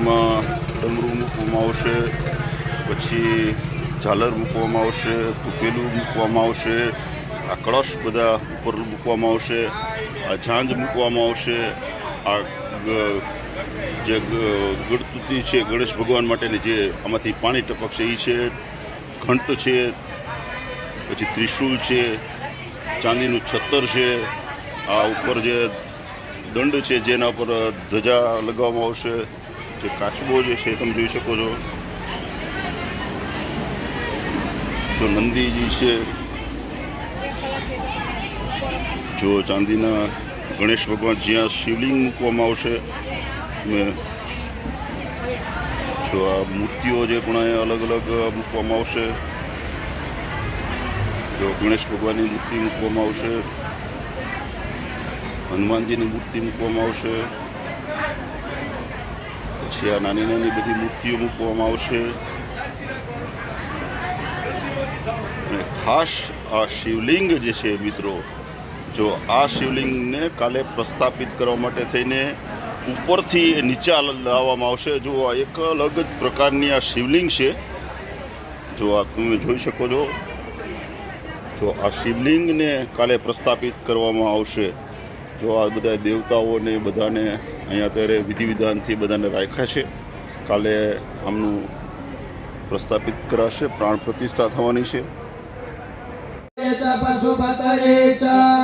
મંદિરમાં ડમરું મૂકવામાં આવશે, પછી ઝાલર મૂકવામાં આવશે તૂપેલું મૂકવામાં આવશે, આ કળશ બધા ઉપર મૂકવામાં આવશે, આ ઝાંઝ મૂકવામાં આવશે, આ જે ગળતુતી છે ગણેશ ભગવાન માટેની જે આમાંથી પાણી ટપકશે એ છે ઘંટ છે, પછી ત્રિશુલ છે, ચાંદીનું છત્તર છે, આ ઉપર જે દંડ છે જેના પર ધજા લગાવવામાં આવશે જે કાચબો જે છે, તમે જોઈ શકો છો. જો નંદીજી છે. જો ચાંદીના ગણેશ ભગવાન જ્યાં શિવલિંગ મૂકવામાં આવશે જો આ મૂર્તિઓ જે પણ અલગ અલગ મૂકવામાં આવશે, જો ગણેશ ભગવાનની મૂર્તિ મૂકવામાં આવશે, હનુમાનજીની મૂર્તિ મૂકવામાં આવશે પછી આ નાની નાની બધી મૂર્તિઓ મૂકવામાં આવશે. અને ખાસ આ શિવલિંગ જે છે મિત્રો, જો આ શિવલિંગને કાલે પ્રસ્થાપિત કરવા માટે થઈને ઉપરથી નીચે લાવવામાં આવશે. જો આ એક અલગ જ પ્રકારની આ શિવલિંગ છે, જો આ તમે જોઈ શકો છો, જો આ શિવલિંગને કાલે પ્રસ્થાપિત કરવામાં આવશે. જો આ બધા દેવતાઓને બધાને અહીંયા અત્યારે વિધિ વિધાનથી બધાને રાખ્યા છે. કાલે આમનું પ્રસ્થાપિત કરાશે પ્રાણ પ્રતિષ્ઠા થવાની છે.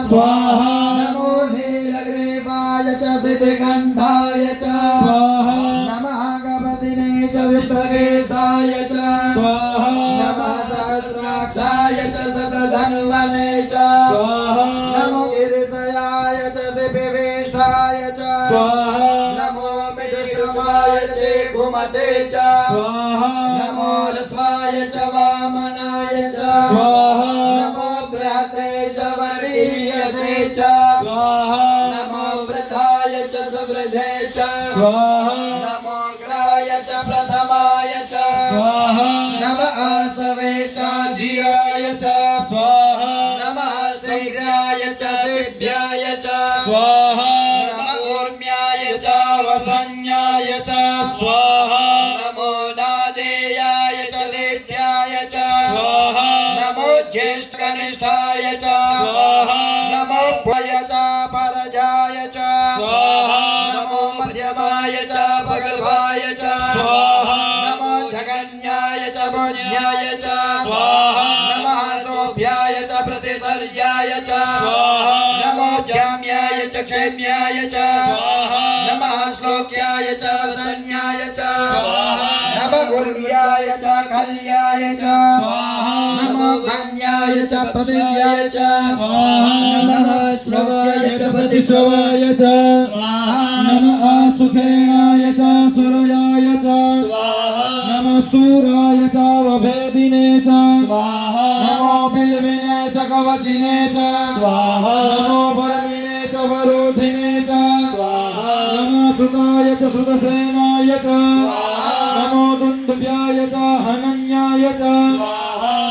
સ્વાહા. નમો નીલગ્રીવાય ચ સિદ્ધગંધાય ચ. સ્વાહા मिडुष्टमाय च घुमते च स्वाहा नमो रस्वाय च वामनाय च स्वाहा नमो बृहते च वरीयसे च स्वाहा नमो वृद्धाय च सुवृद्धे च स्वाहा नमो ग्राय च प्रथमाय च स्वाहा नमः आसवे च धियाय च मध्यमाय च भगवाय च स्वाहा नमो जगन्याय च बोध्याय च स्वाहा नमः सोभ्याय च प्रतिसर्याय च स्वाहा नमो ज्ञाम्याय च क्षेम्याय च स्वाहा नमः श्लोक्याय च वसन्याय च स्वाहा नमः गुर्व्याय च कल्याय च नमो कन्याय च पृथिव्याय च नमः श्रवाय च प्रतिश्रवाय च स्वाहा नमः सुखेणाय च सुरयाय च नमः सूराय च वभेदिने च नमो बिल्विने च कवचिने च नमो बलविने च वरोधिने च नमः सुताय च सुतसेनाय च नमो दुन्दुभ्याय च हनन्याय च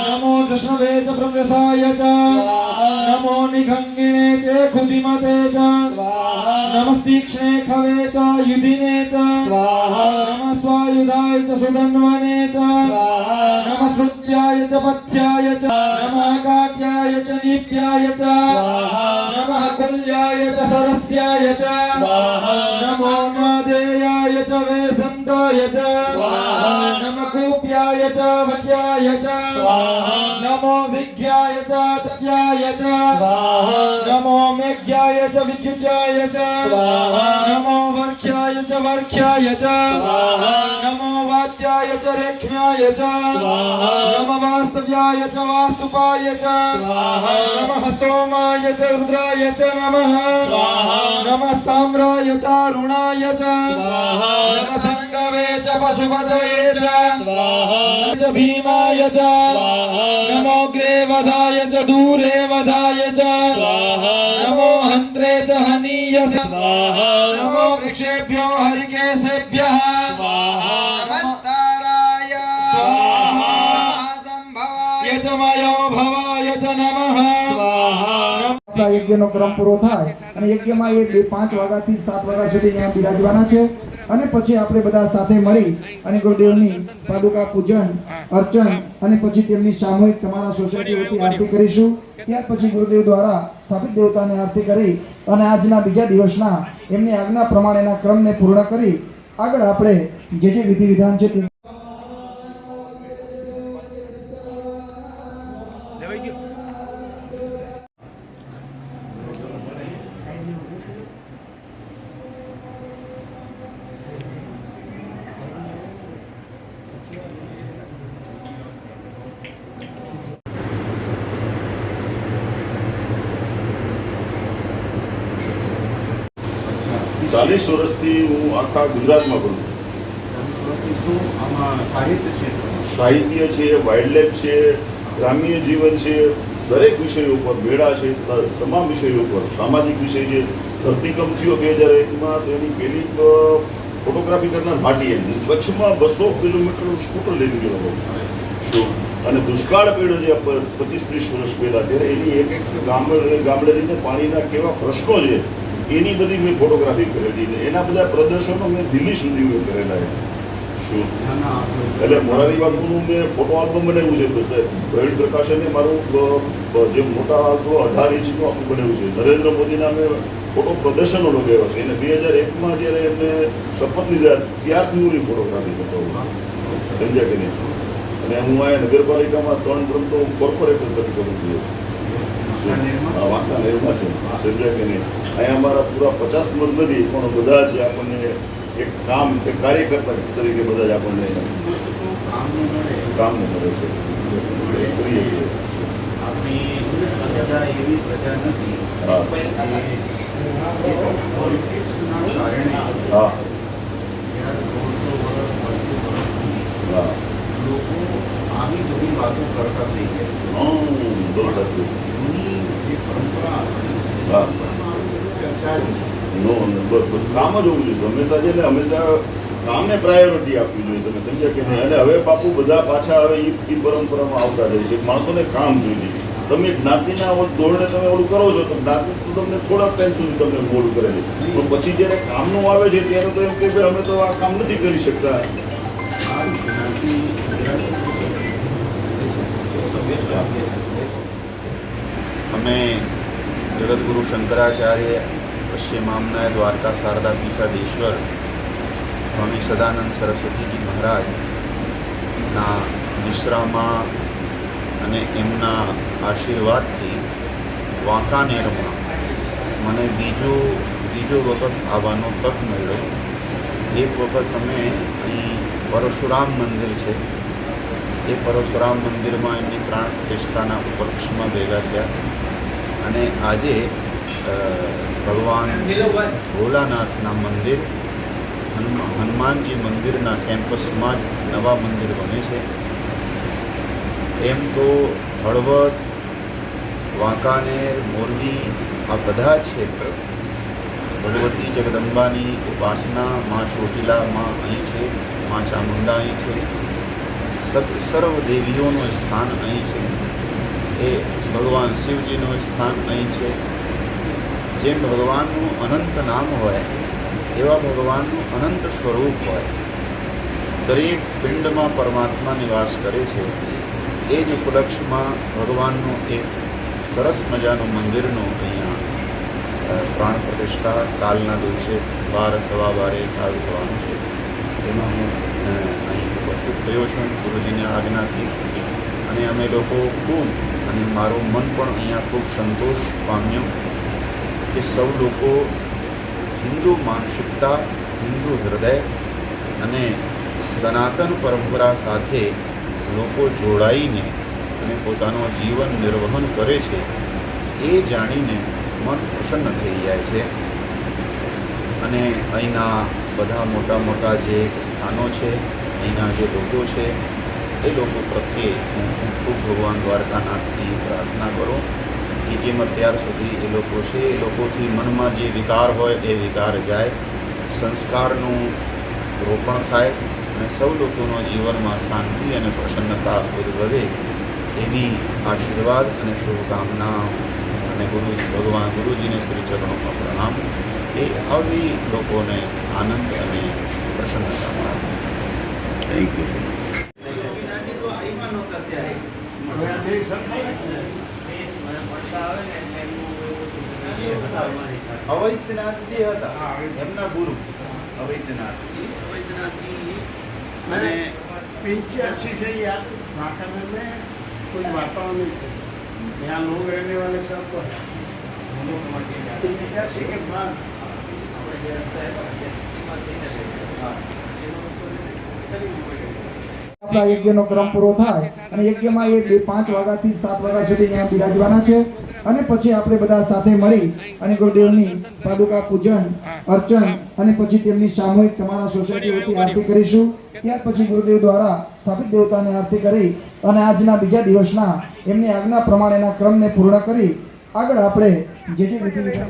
नमो कृष्णवे च प्रव्यसाय च नमो निखङ्गिणे च खुदिमते च नमस्तीक्ष्णे खवे च युधिने च नमः स्वायुधाय च सुधन्वने च नमः श्रुत्याय च पथ्याय च नमः काट्याय च नीप्याय च नमः कुल्याय च सरस्याय च नमो नादेयाय च वेसन्ताय च नमः कूप्याय च वक्याय च नमो विज्ञाय च तज्ञाय च नमो मेघ्याय च विद्युत्याय च नमो वर्ख्याय च वर्ख्याय च नमो वाद्याय च रेख्म्याय च नमः वास्तव्याय च वास्तुपाय च नमः सोमाय च रुद्राय च नमः नमः ताम्राय च अरुणाय च नमः सङ्गवे च पशुपतये च नमः च भीमाय च नमोऽग्रे वधाय च दूरे वधाय च नमो हन्त्रे च हनीयस આપણા યજ્ઞનો ક્રમ પૂરો થાય અને યજ્ઞમાં એ બે પાંચ વાગ્યાથી સાત વાગ્યા સુધી અહીંયા બિરાજવાના છે. અને પછી આપણે બધા સાથે મળી અને ગુરુદેવની પાદુકા પૂજન, અર્ચન અને પછી તેમની સામૂહિક તમારા સોસાયટી વતી આરતી કરીશું. ત્યાર પછી ગુરુદેવ દ્વારા સ્થાપિત દેવતાની આરતી કરી અને આજના બીજા દિવસના એમની આજ્ઞા પ્રમાણેના ક્રમને પૂર્ણ કરી આગળ આપણે જે જે વિધિ વિધાન છે તે ચાલીસ વર્ષથી હું આખા ગુજરાતમાં ભણું છું. સાહિત્ય છે? વાઇલ્ડલાઇફ છે ગ્રામ્ય જીવન છે દરેક વિષયો ઉપર મેળા છે તમામ વિષયો ઉપર. સામાજિક વિષય છે ધરતીકંપ થયો બે હજાર એકમાં તો એની પહેલી અ, ફોટોગ્રાફી કરનાર હું કચ્છમાં બસો કિલોમીટર સ્કૂટર લઈને ગયો હતો. અને દુષ્કાળ પડ્યો છે પચીસ ત્રીસ વર્ષ પહેલાં. ત્યારે એની એક એક ગામડે ગામડે પાણીના કેવા પ્રશ્નો છે. એની બધી મેં ફોટોગ્રાફી કરેલી છે. એના બધા પ્રદર્શનો મેં દિલ્હી સુધી મેં કરેલા છે. એટલે મોરારી બાપુનું મેં ફોટો આલ્બમ બનાવ્યું છે પ્રવીણ પ્રકાશને મારું જે મોટા અઢાર ઇંચનું આખું બનાવ્યું છે. નરેન્દ્ર મોદીના મેં ફોટો પ્રદર્શનો લગાવ્યા છે. અને બે હજાર એકમાં જ્યારે એમને શપથ લીધા ત્યારથી હું ફોટોગ્રાફી કરતો હોઉં સમજ્યા કે નહીં અને હું અહીંયા નગરપાલિકામાં ત્રણ ત્રણ તો કોર્પોરેટર તરીકે કરું છું. વાંકા છે સમજ્યા નહીં અહીંયા અમારા પૂરા પચાસ મત નથી પણ બધા જ આપણને એક કામ એક કાર્યકર્તા તરીકે બધા જ આપણને કામ મળે છે લોકો આવી બધી વાતો કરતા થઈ ગયા બહુ જૂની જે પરંપરા હતી હા પરંપરામાં આવી બધી ચર્ચા હતી નો બસ કામ જ હોવું જોઈએ. હંમેશા છે ને, હંમેશા કામને પ્રાયોરિટી આપવી જોઈએ. તમે સમજ્યા કે નહીં? અને હવે બાપુ બધા પાછા હવે ઈ પરંપરામાં આવતા જાય છે. માણસોને કામ જોઈએ. તમે જ્ઞાતિના ધોરણે તમે ઓલું કરો છો, તો જ્ઞાતિ તો તમને થોડાક ટાઈમ સુધી તમને મોડું કરે છે. પણ પછી જ્યારે કામનું આવે છે, ત્યારે તો એમ કે ભાઈ, અમે તો આ કામ નથી કરી શકતા. અમે જગદગુરુ શંકરાચાર્ય પશ્ચિમ આમનાય દ્વારકા શારદા પીઠાધીશ્વર સ્વામી સદાનંદ સરસ્વતીજી મહારાજના નિશ્રામાં અને એમના આશીર્વાદથી વાંકાનેરમાં મને બીજો બીજો વખત આવવાનો તક મળ્યો. એક વખત અમે અહીં પરશુરામ મંદિર છે. એ પરશુરામ મંદિરમાં એમની પ્રાણ પ્રતિષ્ઠાના ઉપલક્ષમાં ભેગા થયા. અને આજે ભગવાન ભોલાનાથના મંદિર હનુમા હનુમાનજી મંદિરના કેમ્પસમાં જ નવા મંદિર બને છે. એમ તો હળવદ વાંકાનેર મોરબી આ બધા ક્ષેત્ર ભગવતી જગદંબાની ઉપાસના માં ચોટીલા માં અહીં છે માં ચામુંડા અહીં છે. સર્વ દેવીઓનું સ્થાન અહીં છે. એ ભગવાન શિવજીનું સ્થાન અહીં છે. જેમ ભગવાનનું અનંત નામ હોય, એવા ભગવાનનું અનંત સ્વરૂપ હોય. દરેક પિંડમાં પરમાત્મા નિવાસ કરે છે. એ જ ઉપલક્ષમાં ભગવાનનું એક સરસ મજાનું મંદિરનું અહીંયા પ્રાણ પ્રતિષ્ઠા કાલના દિવસે બાર સવા બારે ચાલુ થવાનું છે. એમાં હું અહીં ઉપસ્થિત થયો છું ગુરુજીની આજ્ઞાથી. અને અમે લોકો ખૂબ, અને મારું મન પણ અહીંયા ખૂબ સંતોષ પામ્યું. કે સૌ લોકો હિન્દુ માનસિકતા, હિન્દુ હૃદય અને સનાતન પરંપરા સાથે લોકો જોડાઈને અને પોતાનું જીવન નિર્વહન કરે છે, એ જાણીને મન પ્રસન્ન થઈ જાય છે. અને અહીંના બધા મોટા મોટા જે સ્થાનો છે, અહીંના જે લોકો છે, એ લોકો પ્રત્યે હું ખૂબ ભગવાન દ્વારકાનાથની પ્રાર્થના કરું. કે જેમ અત્યાર સુધી એ લોકો છે એ લોકોથી મનમાં જે વિકાર હોય એ વિકાર જાય. સંસ્કારનું રોપણ થાય અને સૌ લોકોના જીવનમાં શાંતિ અને પ્રસન્નતા વધે એવી આશીર્વાદ અને શુભકામના અને ગુરુ ભગવાન ગુરુજીને શ્રી ચરણોમાં પ્રણામ. એ આવી લોકોને આનંદ અને પ્રસન્નતા મળે થેન્ક યુ અવૈધનાથજી હતા એમના ગુરુ અવૈધનાથજી અવૈધનાથજી અને पिंचासी से याद महाकाल में कोई वातावरण नहीं थे यहाँ लोग रहने वाले सब पिंचासी के बाद આપણા યજ્ઞનો ક્રમ પૂરો થાય અને યજ્ઞમાં એ બે પાંચ વાગ્યાથી સાત વાગ્યા સુધી અહીંયા બિરાજવાના છે. અને પછી આપણે બધા સાથે મળી અને ગુરુદેવની પાદુકા પૂજન અર્ચન અને પછી તેમની સામૂહિક તમારા સોસાયટી વતી આરતી કરીશું. ત્યાર પછી ગુરુદેવ દ્વારા સ્થાપિત દેવતાને આરતી કરી અને આજના બીજા દિવસના એમની આજ્ઞા પ્રમાણેના ક્રમને પૂર્ણ કરી આગળ આપણે જે જે વિધિ વિધાન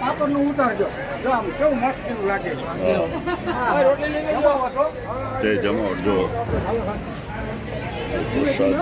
પાપડનું ઉતારજો. જો આમ કેવું મસ્ત લાગે. આવો તો તે જમાવટ જો. પ્રસાદ.